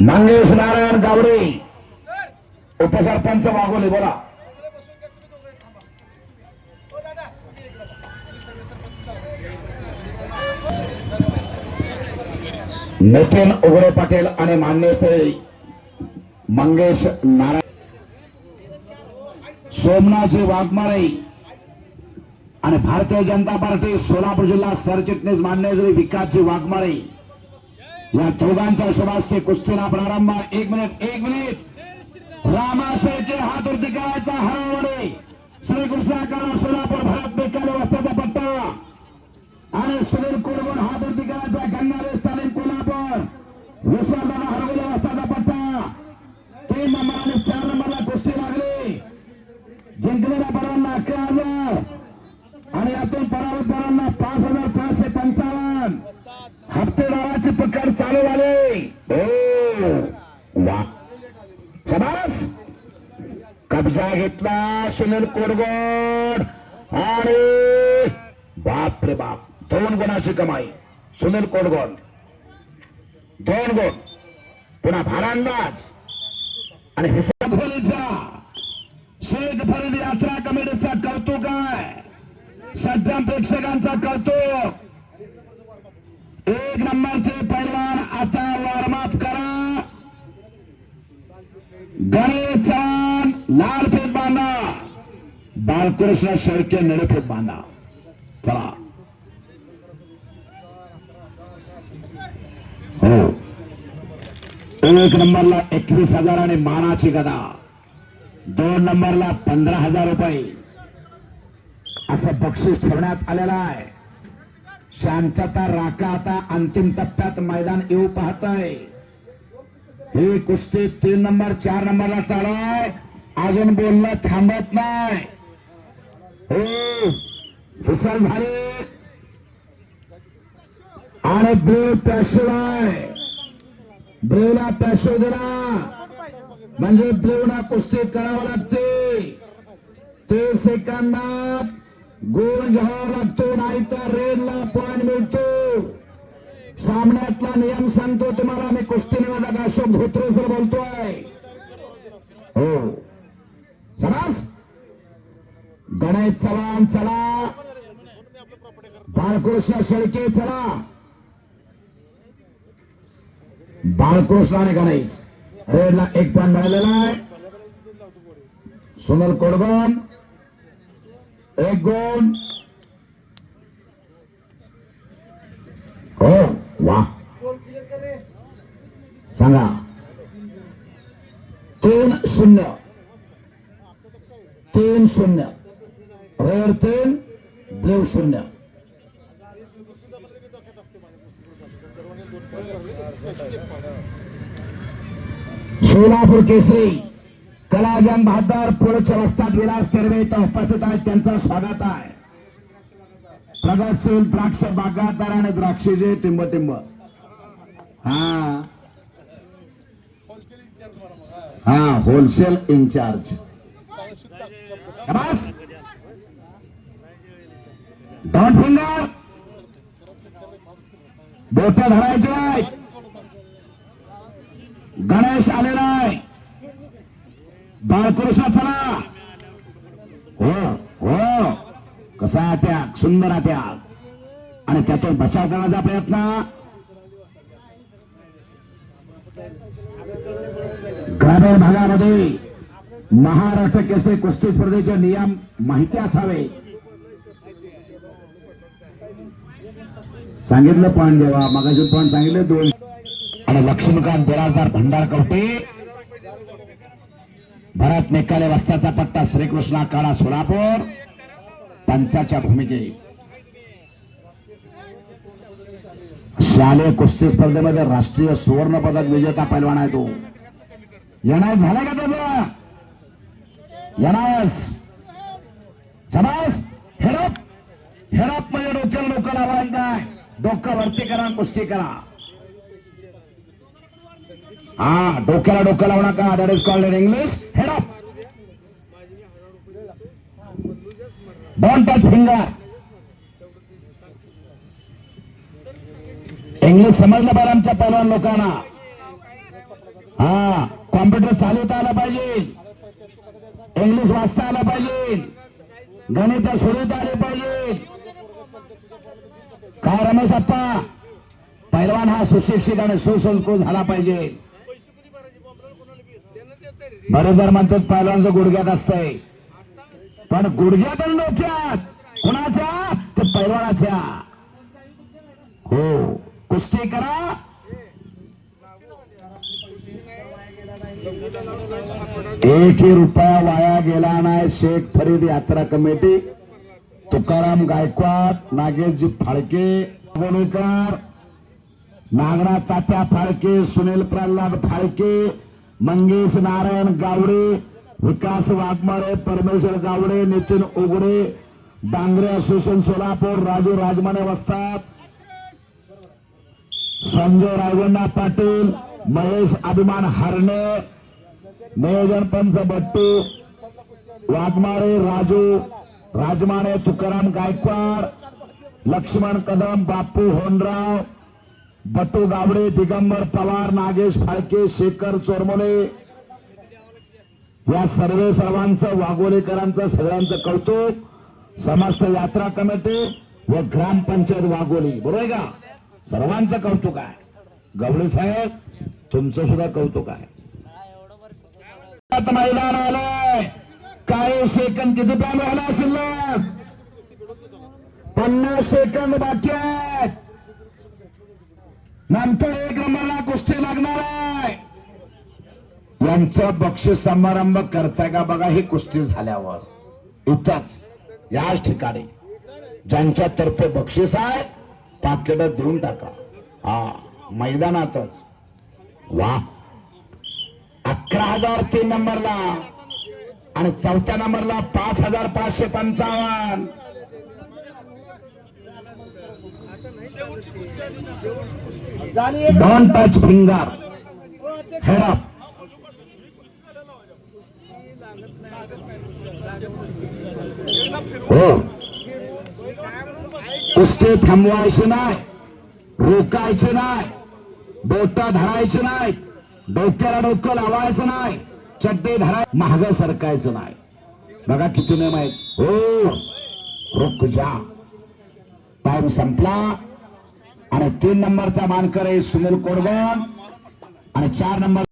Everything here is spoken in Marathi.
नांगेश नारायण गावडे. उपसरपंच वाघोले बोला. नितीन उघडे पाटील आणि मान्य श्री मंगेश नारायण. सोमनाथजी वाघमारे आणि भारतीय जनता पार्टी सोलापूर जिल्हा सरचिटणीस मान्य श्री विकासजी वाघमारे. या दोघांच्या ते कुस्तीला प्रारंभ. एक मिनिट एक मिनिट. रामाशयचे हात वरती करायचा हरवणे श्रीकृष्ण आकार सोलापूर भारत बेकाले वस्त्याचा पट्टा. आणि सुनील कोरगोड हात वरती करायचा गंगारे स्टालिन कोल्हापूर. विश्वदाना हरवले वस्त्याचा पट्टा. तीन नंबर आणि चार नंबरला कुस्ती लागली. जिंकलेल्या बरांना अकरा हजार. आणि यातून पराभूत बरांना पाच हजार पाचशे पंचावन्न. हप्तेदाराची पकड. चालू झाले हो. वा. शबास. कब्जा घेतला सुनील कोरगोड. आणि बाप रे बाप. दोन गुणाची कमाई. सुनील कोरगोड. दोन गुण. पुन्हा भारांदाज. आणि हिसाब शेख शेत फरीद यात्रा कमिटीचा कौतुक आहे. सज्जन प्रेक्षकांचा कौतुक. एक नंबरचे बालकृष्ण शेळके बांधा. चला. हो. एक नंबरला एकवीस हजार आणि मानाची गदा. दोन नंबरला पंधरा हजार रुपये. असं बक्षीस ठेवण्यात आलेलं आहे. शांतता राखा आता अंतिम टप्प्यात मैदान येऊ पाहत आहे ही कुस्ती तीन नंबर चार नंबरला चालू आहे. अजून बोलणं थांबत नाही. हो फिसल झाले. आणि ब्रेव पॅशो आहे ब्रेवला पॅशो दिला म्हणजे ब्रेवला कुस्ती करावं लागते. ते सेकंदात गोल घ्यावा लागतो नाही तर रेडला पॉईंट मिळतो. सामन्यातला नियम सांगतो तुम्हाला मी कुस्ती निवडला अशोक धोत्रे सर बोलतोय. हो. गणेश चव्हाण चला। बाळकृष्ण शेळके चला। बाळकृष्ण आणि गणेश। रेडला एक पॉइंट मिळालेला आहे। सुनील कोडगन एक गुण हो वा। सांगा। तीन शून्य। तीन शून्य। रेड तीन ब्ल्यू शून्य सोलापूर केसरी कलाजन बहादर पुढच्या रस्त्यात विलास कर्वे इथं उपस्थित आहेत त्यांचं स्वागत आहे. प्रगतशील द्राक्ष बागायतदार आणि द्राक्षेचे टिंब टिंब हा हा होलसेल इन्चार्ज शाबास. डॉट फिंगर बोट धरायचे गणेश आलेला आहे. बाळकृष्ण चला. हो हो. कसा त्या सुंदर त्या आणि त्यातून बचाव करण्याचा प्रयत्न. ग्रामीण भागामध्ये महाराष्ट्र केसरी कुस्ती स्पर्धेचे नियम माहिती असावे. सांगितलं पण जेव्हा मगाशी पण सांगितले दोन. आणि लक्ष्मीकांत बिराजदार भंडार कवटे. भरत निकाले वस्त्याचा पत्ता श्रीकृष्णा काळा सोलापूर. पंचाच्या भूमिके. शालेय कुस्ती स्पर्धेमध्ये राष्ट्रीय सुवर्ण पदक विजेता पैलवान आहे तो. येणार झाला का त्याचा? येणारस शबास. हेरप. हेरप म्हणजे डोक्याला डोकं लावायचं आहे डोकं वरती करा कुस्ती करा. हा डोक्याला डोकं लावू नका. That is called in English head up don't touch finger English समजलं पाहिजे आमच्या पहिलवान लोकांना. हा कॉम्प्युटर चालवता आला पाहिजे. इंग्लिश वाचता आला पाहिजे. गणित सोडवता आले पाहिजे. काय रमेश आप्पा पैलवान हा सुशिक्षित आणि सुसंस्कृत झाला पाहिजे. बरे जर म्हणतात पैलवानचं गुडघ्यात असतंय. पण गुडघ्यात डोक्यात कुणाच्या? ते पैलवानाच्या. हो कुस्ती करा. एकही रुपया वाया गेला नाही. शेख फरीद यात्रा कमिटी. तुकाराम गायकवाड नागेशजी फाळके गोणीकर नागनाथ तात्या फाळके सुनील प्रल्हाद फाळके मंगेश नारायण गावडे विकास वाघमारे परमेश्वर गावडे नितीन उगडे डांगरे असोसिएशन सोलापूर राजू राजमाने वस्तात. संजय रायगोंडा पाटील महेश अभिमान हरणे नियोजन पंच बट्टू वाघमारे राजू राजमाने तुकाराम गायकवाड लक्ष्मण कदम बापू होनराव बटू गावडे दिगंबर पवार नागेश फाळके शेखर चोरमोले या सर्व सर्वांचं वाघोलीकरांचं सगळ्यांचं कौतुक समस्त यात्रा कमिटी व ग्रामपंचायत वाघोली. बरोबर आहे का? सर्वांचं कौतुक आहे. गवळे साहेब तुमचं सुद्धा कौतुक आहे. मैदान आलंय. काय सेकंद. किती टाइम राहिला असेल पन्नास सेकंद बाकी आहेत. नंतर एक नंबरला कुस्ती लागणार आहे. यांचा बक्षीस समारंभ करताय का बघा ही कुस्ती झाल्यावर. इथंच याच ठिकाणी. ज्यांच्या तर्फे बक्षीस आहे पाकिट देऊन टाका. हा मैदानातच. वा. अकरा हजार तीन नंबरला. आणि चौथ्या नंबरला पाच हजार पाचशे पंचावन्न. Don't touch finger head up हो. कुस्ती थांबवायची नाही. रोकायचे नाही. बोट धरायचे नाही. डोक्याला डोकं लावायचं नाही. चड्डे धरा महाग सरकायचं नाही. बघा किती नियम आहेत. हो रुक जा. टाइम संपला. आणि तीन नंबरचा मानकर आहे सुनील कोडगण आणि चार नंबर